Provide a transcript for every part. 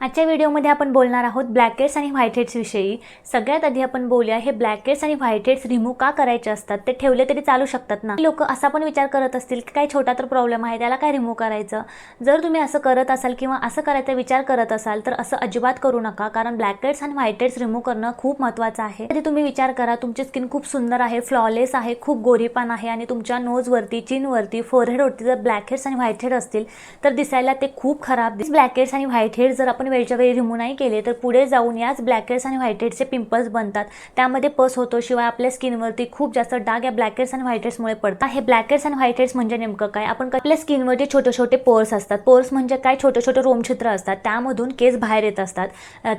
आजच्या व्हिडिओमध्ये आपण बोलणार आहोत ब्लॅक हेड्स आणि व्हाईट हेड्सविषयी सगळ्यात आधी आपण बोलूया हे ब्लॅक हेड्स आणि व्हाईट हेड्स रिमूव्ह का करायचे असतात? ते ठेवले तरी चालू शकतात ना? लोक असा पण विचार करत असतील की काही छोटा तर प्रॉब्लेम आहे त्याला काय रिमूव्ह करायचं? जर तुम्ही असं करत असाल किंवा असं करायचा विचार करत असाल तर असं अजिबात करू नका कारण ब्लॅक हेड्स आणि व्हाईट हेड्स रिमूव्ह करणं खूप महत्त्वाचं आहे. तरी तुम्ही विचार करा तुमची स्किन खूप सुंदर आहे फ्लॉलेस आहे खूप गोरीपान आहे आणि तुमच्या नोजवरती चिनवरती फोरहेडवरती जर ब्लॅक हेड्स आणि व्हाईट हेड असतील तर दिसायला ते खूप खराब ब्लॅक हेड्स आणि व्हाईट हेड जर आपण वेळच्या वेळी रिमूव्ह नाही केले तर पुढे जाऊन याच ब्लॅकहेड्स आणि व्हाईट हेडचे पिंपल्स बनतात. त्यामध्ये पस होतो शिवाय आपल्या स्किनवरती खूप जास्त डाग या ब्लॅकहेड्स आणि व्हाईट हेड्समुळे पडतात. हे ब्लॅकहेड्स आणि व्हाईट हेड्स म्हणजे नेमकं काय? आपण आपल्या स्किनवरती छोटे छोटे पोर्स असतात. पोर्स म्हणजे काय? छोटे छोटे रोमछिद्र असतात. त्यामधून केस बाहेर येत असतात.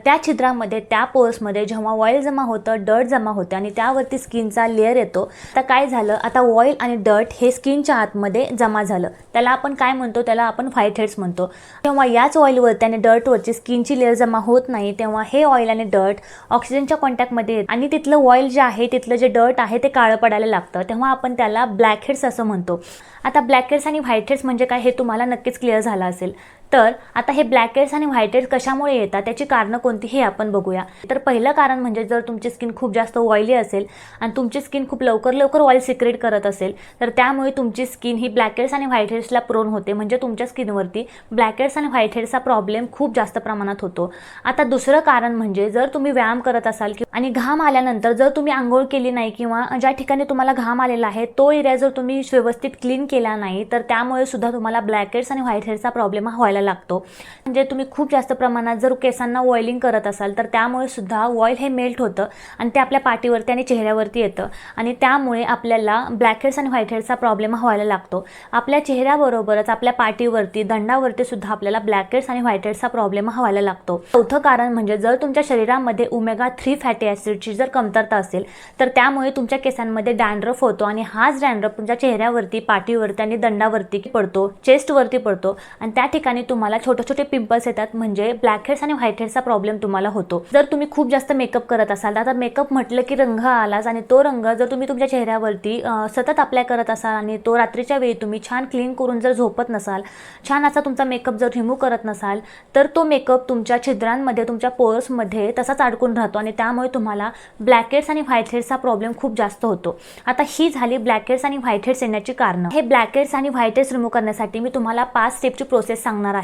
त्या छिद्रामध्ये त्या पोर्समध्ये जेव्हा ऑइल जमा होतं डर्ट जमा होते आणि त्यावरती स्किनचा लेअर येतो आता काय झालं? आता ऑइल आणि डर्ट हे स्किनच्या आतमध्ये जमा झालं. त्याला आपण काय म्हणतो? त्याला आपण व्हाईट हेड्स म्हणतो. तेव्हा याच ऑइलवरती आणि डर्टवरची स्किनची लेअर जमा होत नाही तेव्हा हे ऑइल आणि डर्ट ऑक्सिजनच्या कॉन्टॅक्टमध्ये येत. आणि तिथलं ऑइल जे आहे तिथलं जे डर्ट आहे ते काळं पडायला लागतं. तेव्हा आपण त्याला ब्लॅक हेड्स असं म्हणतो. आता ब्लॅक हेड्स आणि व्हाईट हेड्स म्हणजे काय हे तुम्हाला नक्कीच क्लिअर झालं असेल. तर आता हे ब्लॅक हेड्स आणि व्हाईट हेड्स कशामुळे येतात? त्याची कारणं कोणती हे आपण बघूया. तर पहिलं कारण म्हणजे जर तुमची स्किन खूप जास्त ऑइली असेल आणि तुमची स्किन खूप लवकर लवकर ऑइल सिक्रेट करत असेल तर त्यामुळे तुमची स्किन ही ब्लॅक हेड्स आणि व्हाईट हेड्सला प्रोन होते. म्हणजे तुमच्या स्किनवरती ब्लॅक हेड्स आणि व्हाईट हेड्सचा प्रॉब्लेम खूप जास्त प्रमाणात होतो. आता दुसरं कारण म्हणजे जर तुम्ही व्यायाम करत असाल की आणि घाम आल्यानंतर जर तुम्ही आंघोळ केली नाही किंवा ज्या ठिकाणी तुम्हाला घाम आलेला आहे तो एरिया जर तुम्ही व्यवस्थित क्लीन केला नाही तर त्यामुळे सुद्धा तुम्हाला ब्लॅक हेड्स आणि व्हाईट हेड्सचा प्रॉब्लेम व्हायला करायला लागतो. म्हणजे तुम्ही खूप जास्त प्रमाणात जर केसांना ऑइलिंग करत असाल तर त्यामुळे सुद्धा ऑइल हे मेल्ट होतं आणि ते आपल्या पाठीवरती आणि चेहऱ्यावरती येतं. आणि त्यामुळे आपल्याला ब्लॅक हेड्स आणि व्हाईट हेड्सचा प्रॉब्लेम व्हायला लागतो. आपल्या चेहऱ्याबरोबरच आपल्या पाठीवरती दंडावरती सुद्धा आपल्याला ब्लॅक हेड्स आणि व्हाईट हेड्सचा प्रॉब्लेम व्हायला लागतो. चौथं कारण म्हणजे जर तुमच्या शरीरामध्ये उमेगा थ्री फॅटी ॲसिडची जर कमतरता असेल तर त्यामुळे तुमच्या केसांमध्ये डॅन्ड्रफ होतो आणि हाच डॅन्ड्रफ तुमच्या चेहऱ्यावरती पाठीवरती आणि दंडावरती पडतो चेस्टवरती पडतो. आणि त्या ठिकाणी तुम्हाला छोटे छोटे पिंपल्स येतात म्हणजे ब्लॅक हेड्स आणि व्हाईट हेड्सचा प्रॉब्लेम तुम्हाला होतो. जर तुम्ही खूप जास्त मेकअप करत असाल आता मेकअप म्हटलं की रंग आलाच आणि तो रंग जर तुम्ही तुमच्या चेहऱ्यावरती सतत अप्लाय करत असाल आणि तो रात्रीच्या वेळी तुम्ही छान क्लीन करून जर झोपत नसाल छान असा तुमचा मेकअप जर रिमूव्ह करत नसाल तर तो मेकअप तुमच्या छिद्रांमध्ये तुमच्या पोर्समध्ये तसाच अडकून राहतो आणि त्यामुळे तुम्हाला ब्लॅक हेड्स आणि व्हाईट हेड्सचा प्रॉब्लेम खूप जास्त होतो. आता ही झाली ब्लॅक हेड्स आणि व्हाईट हेड्स येण्याची कारणं. हे ब्लॅक हेड्स आणि व्हाईट हेड्स रिमूव्ह करण्यासाठी मी तुम्हाला पाच स्टेपची प्रोसेस सांगणार आहे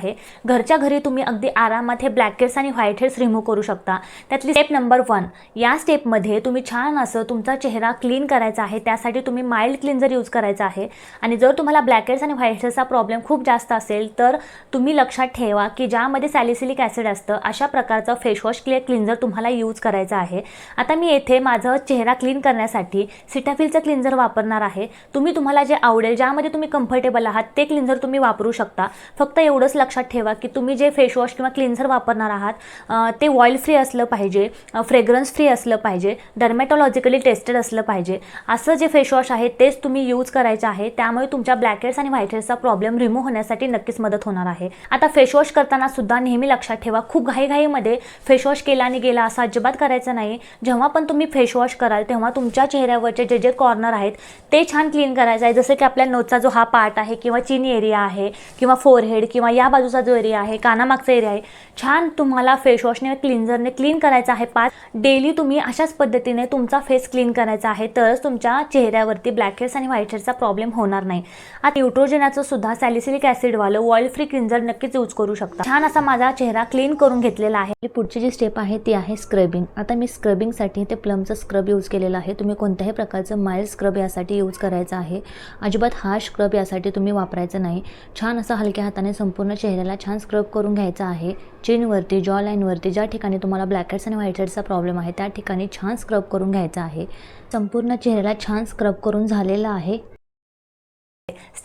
घरच्या घरी तुम्ही अगदी आरामात हे ब्लॅक हेड्स आणि व्हाईट हेड्स रिमूव्ह करू शकता. त्यातली स्टेप नंबर वन या स्टेपमध्ये तुम्ही छान असं तुमचा चेहरा क्लीन करायचा आहे. त्यासाठी तुम्ही माइल्ड क्लिन्झर यूज करायचा आहे. आणि जर तुम्हाला ब्लॅक हेड्स आणि व्हाईट हेड्सचा प्रॉब्लेम खूप जास्त असेल तर तुम्ही लक्षात ठेवा की ज्यामध्ये सॅलिसिलिक ॲसिड असतं अशा प्रकारचं फेसवॉश क्लिअर क्लिन्झर तुम्हाला यूज करायचं आहे. आता मी येथे माझं चेहरा क्लीन करण्यासाठी सिटाफिलचं क्लिन्झर वापरणार आहे. तुम्ही तुम्हाला जे आवडेल ज्यामध्ये तुम्ही कम्फर्टेबल आहात ते क्लिन्झर तुम्ही वापरू शकता. फक्त एवढंच लक्षात ठेवा की तुम्ही जे फेशवॉश किंवा क्लिन्झर वापरणार आहात ते ऑइल फ्री असलं पाहिजे फ्रेग्रन्स फ्री असलं पाहिजे डर्मॅटॉलॉजिकली टेस्टेड असलं पाहिजे. असं जे फेशवॉश आहे तेच तुम्ही यूज करायचं आहे. त्यामुळे तुमच्या ब्लॅकहेड्स आणि व्हाईट हेड्सचा प्रॉब्लेम रिमूव्ह होण्यासाठी नक्कीच मदत होणार आहे. आता फेशवॉश करताना सुद्धा नेहमी लक्षात ठेवा खूप घाईघाईमध्ये फेशवॉश केला आणि गेला असं अजिबात करायचं नाही. जेव्हा पण तुम्ही फेशवॉश कराल तेव्हा तुमच्या चेहऱ्यावरचे जे जे कॉर्नर आहेत ते छान क्लीन करायचं आहे. जसं की आपल्या नोजचा जो हा पार्ट आहे किंवा चिनी एरिया आहे किंवा फोरहेड किंवा या बाजूचा जो एरिया आहे कानामागचा एरिया आहे छान तुम्हाला फेसवॉशने क्लिन्झरने क्लीन करायचा आहे पाच. डेली तुम्ही अशाच पद्धतीने तुमचा फेस क्लीन करायचा आहे तरच तुमच्या चेहऱ्यावरती ब्लॅक हेड्स आणि व्हाईट हेड्सचा प्रॉब्लेम होणार नाही. आता न्यूट्रोजेनाचं सुद्धा सॅलिसिलिक ॲसिडवालं ऑइल फ्री क्लिन्झर नक्कीच यूज करू शकता. छान असा माझा चेहरा क्लीन करून घेतलेला आहे. पुढची जी स्टेप आहे ती आहे स्क्रबिंग आता मी स्क्रबिंगसाठी ते प्लमचं स्क्रब यूज केलेलं आहे. तुम्ही कोणत्याही प्रकारचं माइल्ड स्क्रब यासाठी यूज करायचं आहे. अजिबात हा स्क्रब यासाठी तुम्ही वापरायचं नाही. छान असं हलक्या हाताने संपूर्ण चेहऱ्याला छान स्क्रब करून घ्यायचा आहे. चिनवरती जॉ लाईनवरती ज्या ठिकाणी तुम्हाला ब्लॅकहेड्स आणि व्हाईट प्रॉब्लेम आहे त्या ठिकाणी छान स्क्रब करून घ्यायचा आहे. संपूर्ण चेहऱ्याला छान स्क्रब करून झालेलं आहे.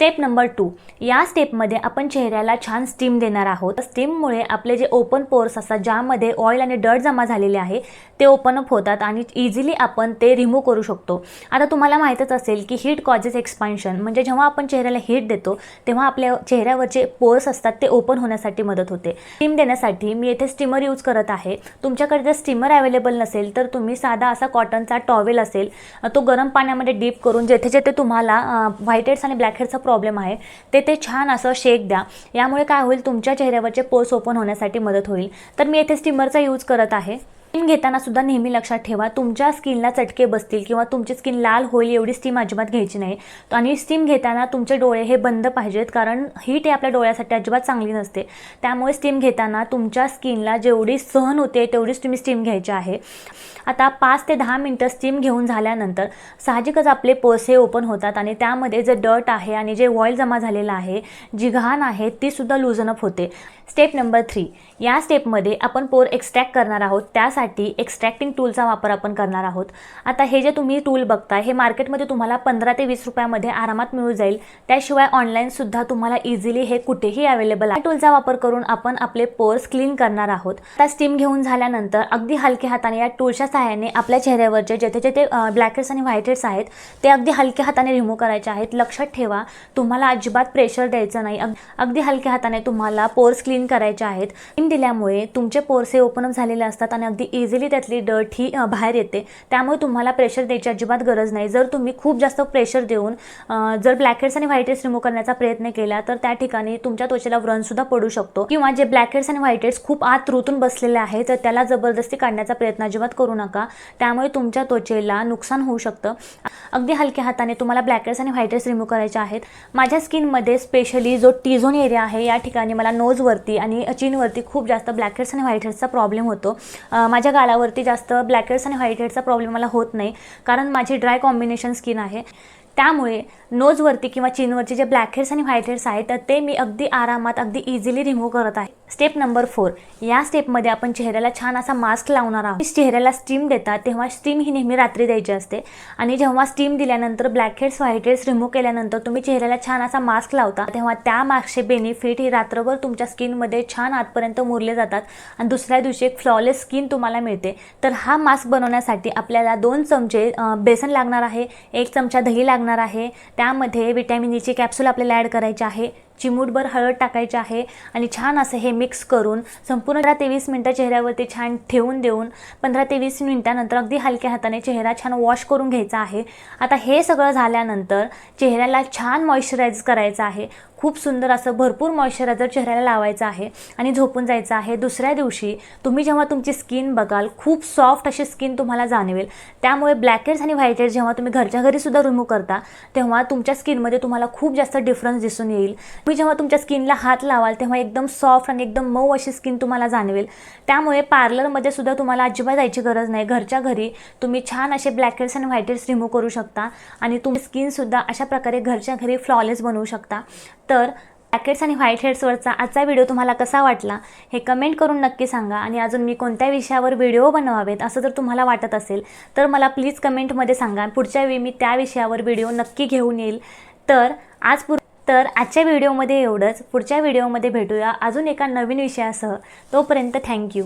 Step number two. या स्टेपमध्ये आपण चेहऱ्याला छान स्टीम देणार आहोत. स्टीममुळे आपले जे ओपन पोर्स असतात ज्यामध्ये ऑइल आणि डर्ट जमा झालेले आहे ते ओपन अप होतात आणि इझिली आपण ते रिमूव्ह करू शकतो. आता तुम्हाला माहीतच असेल की हीट कॉजेस एक्सपान्शन म्हणजे जेव्हा आपण चेहऱ्याला हीट देतो तेव्हा आपल्या चेहऱ्यावरचे पोर्स असतात ते ओपन होण्यासाठी मदत होते. स्टीम देण्यासाठी मी येथे स्टीमर यूज करत आहे. तुमच्याकडे जर स्टीमर अवेलेबल नसेल तर तुम्ही साधा असा कॉटनचा टॉवेल असेल तो गरम पाण्यामध्ये डीप करून जेथे जेथे तुम्हाला व्हाईट हेड्स आणि ब्लॅक हेड्सचा प्रॉब्लेम आहे ते ते छान असं शेक द्या. यामुळे काय होईल तुमच्या चेहऱ्यावरचे पोर्स ओपन होण्यासाठी मदत होईल. तर मी येथे स्टीमरचा यूज करत आहे. स्टीम घेताना सुद्धा नेहमी लक्षात ठेवा तुमच्या स्किनला चटके बसतील किंवा तुमची स्किन लाल होईल एवढी स्टीम अजिबात घ्यायची नाही. आणि स्टीम घेताना तुमचे डोळे हे बंद पाहिजेत कारण हीट हे आपल्या डोळ्यासाठी अजिबात चांगली नसते. त्यामुळे स्टीम घेताना तुमच्या स्किनला जेवढी सहन होते तेवढीच तुम्ही स्टीम घ्यायची आहे. आता पाच ते दहा मिनटं स्टीम घेऊन झाल्यानंतर साहजिकच आपले पोर्स हे ओपन होतात आणि त्यामध्ये जे डर्ट आहे आणि जे ऑइल जमा झालेलं आहे जी घाण आहे तीसुद्धा लुझनअप होते. स्टेप नंबर थ्री या स्टेपमध्ये आपण पोर एक्स्ट्रॅक्ट करणार आहोत. त्यासाठी एक्स्ट्रॅक्टिंग टूलचा वापर आपण करणार आहोत. आता हे जे तुम्ही टूल बघताय हे मार्केटमध्ये तुम्हाला पंधरा ते वीस रुपयामध्ये आरामात मिळून जाईल. त्याशिवाय ऑनलाईनसुद्धा तुम्हाला इझिली हे कुठेही अवेलेबल आहे. टूलचा वापर करून आपण आपले पोर्स क्लीन करणार आहोत. आता स्टीम घेऊन झाल्यानंतर अगदी हलक्या हाताने या टूलच्या सहाय्याने आपल्या चेहऱ्यावरचे जेथे जेथे ब्लॅकहेड्स आणि व्हाईट हेड्स आहेत ते अगदी हलक्या हाताने रिमूव्ह करायचे आहेत. लक्षात ठेवा तुम्हाला अजिबात प्रेशर द्यायचं नाही. अगदी हलक्या हाताने तुम्हाला पोर्स क्लीन करायचे आहेत. इन दिल्यामुळे तुमचे पोर्स हे ओपन अप झालेले असतात आणि अगदी इझिली त्यातली डर्ट ही बाहेर येते. त्यामुळे तुम्हाला प्रेशर द्यायची अजिबात गरज नाही. जर तुम्ही खूप जास्त प्रेशर देऊन जर ब्लॅकहेड्स आणि व्हाईटहेड्स रिमूव्ह करण्याचा प्रयत्न केला तर त्या ठिकाणी तुमच्या त्वचेला व्रणसुद्धा पडू शकतो. किंवा जे ब्लॅकहेड्स आणि व्हाईटहेड्स खूप आत रुतून बसलेले आहे तर त्याला जबरदस्ती काढण्याचा प्रयत्न अजिबात करू नका. त्यामुळे तुमच्या त्वचेला नुकसान होऊ शकतं. अगदी हलक्या हाताने तुम्हाला ब्लॅक हेड्स आणि व्हाईट हेड्स रिमूव्ह करायचे आहेत. माझ्या स्किनमध्ये स्पेशली जो टी झोन एरिया आहे या ठिकाणी मला नोजवरती आणि चीनवरती खूप जास्त ब्लॅक हेड्स आणि व्हाईट हेड्सचा प्रॉब्लेम होतो. माझ्या गालावरती जास्त ब्लॅक हेड्स आणि व्हाईट हेड्सचा प्रॉब्लेम मला होत नाही कारण माझी ड्राय कॉम्बिनेशन स्किन आहे. त्यामुळे नोजवरती किंवा चीनवरती जे ब्लॅक हेड्स आणि व्हाईट हेड्स आहेत तर ते मी अगदी आरामात अगदी इझिली रिमूव्ह करत आहे. स्टेप नंबर फोर या स्टेपमध्ये आपण चेहऱ्याला छान असा मास्क लावणार आहोत. चेहऱ्याला स्टीम देतात तेव्हा स्टीम ही नेहमी रात्री द्यायची असते. आणि जेव्हा स्टीम दिल्यानंतर black heads white heads remove केल्यानंतर तुम्ही चेहऱ्याला छान असा मास्क लावता तेव्हा त्या मास्कचे बेनिफिट ही रात्रभर तुमच्या स्किनमध्ये छान आतपर्यंत मुरले जातात. आणि दुसऱ्या दिवशी एक फ्लॉलेस स्किन तुम्हाला मिळते. तर हा मास्क बनवण्यासाठी आपल्याला दोन चमचे बेसन लागणार आहे एक चमचा दही लागणार आहे. त्यामध्ये विटॅमिन ईची कॅप्सूल आपल्याला ॲड करायची आहे. चिमूटभर हळद टाकायची आहे आणि छान असं हे मिक्स करून संपूर्ण पंधरा ते वीस मिनटं चेहऱ्यावरती छान ठेवून देऊन पंधरा ते वीस मिनटानंतर अगदी हलक्या हाताने चेहरा छान वॉश करून घ्यायचा आहे. आता हे सगळं झाल्यानंतर चेहऱ्याला छान मॉइश्चराईज करायचं आहे. खूप सुंदर असं भरपूर मॉइश्चरायझर चेहऱ्याला लावायचं आहे आणि झोपून जायचं आहे. दुसऱ्या दिवशी तुम्ही जेव्हा तुमची स्किन बघाल खूप सॉफ्ट अशी स्किन तुम्हाला जाणवेल. त्यामुळे ब्लॅक हेड्स आणि व्हाईट हेड्स जेव्हा तुम्ही घरच्या घरीसुद्धा रिमूव्ह करता तेव्हा तुमच्या स्किनमध्ये तुम्हाला खूप जास्त डिफरन्स दिसून येईल. तुम्ही जेव्हा तुमच्या स्किनला हात लावाल तेव्हा एकदम सॉफ्ट आणि एकदम मऊ अशी स्किन तुम्हाला जाणवेल. त्यामुळे पार्लरमध्ये सुद्धा तुम्हाला अजिबात जायची गरज नाही. घरच्या घरी तुम्ही छान असे ब्लॅक हेड्स आणि व्हाईट हेड्स रिमूव्ह करू शकता आणि तुमची स्किनसुद्धा अशा प्रकारे घरच्या घरी फ्लॉलेस बनवू शकता. तर ब्लॅकेट्स आणि व्हाईट हेड्सवरचा आजचा व्हिडिओ तुम्हाला कसा वाटला हे कमेंट करून नक्की सांगा. आणि अजून मी कोणत्या विषयावर व्हिडिओ बनवावेत असं जर तुम्हाला वाटत असेल तर मला प्लीज कमेंटमध्ये सांगा. पुढच्या वेळी मी त्या विषयावर व्हिडिओ नक्की घेऊन येईल. तर आज पुर तर आजच्या व्हिडिओमध्ये एवढंच. पुढच्या व्हिडिओमध्ये भेटूया अजून एका नवीन विषयासह. तोपर्यंत थँक्यू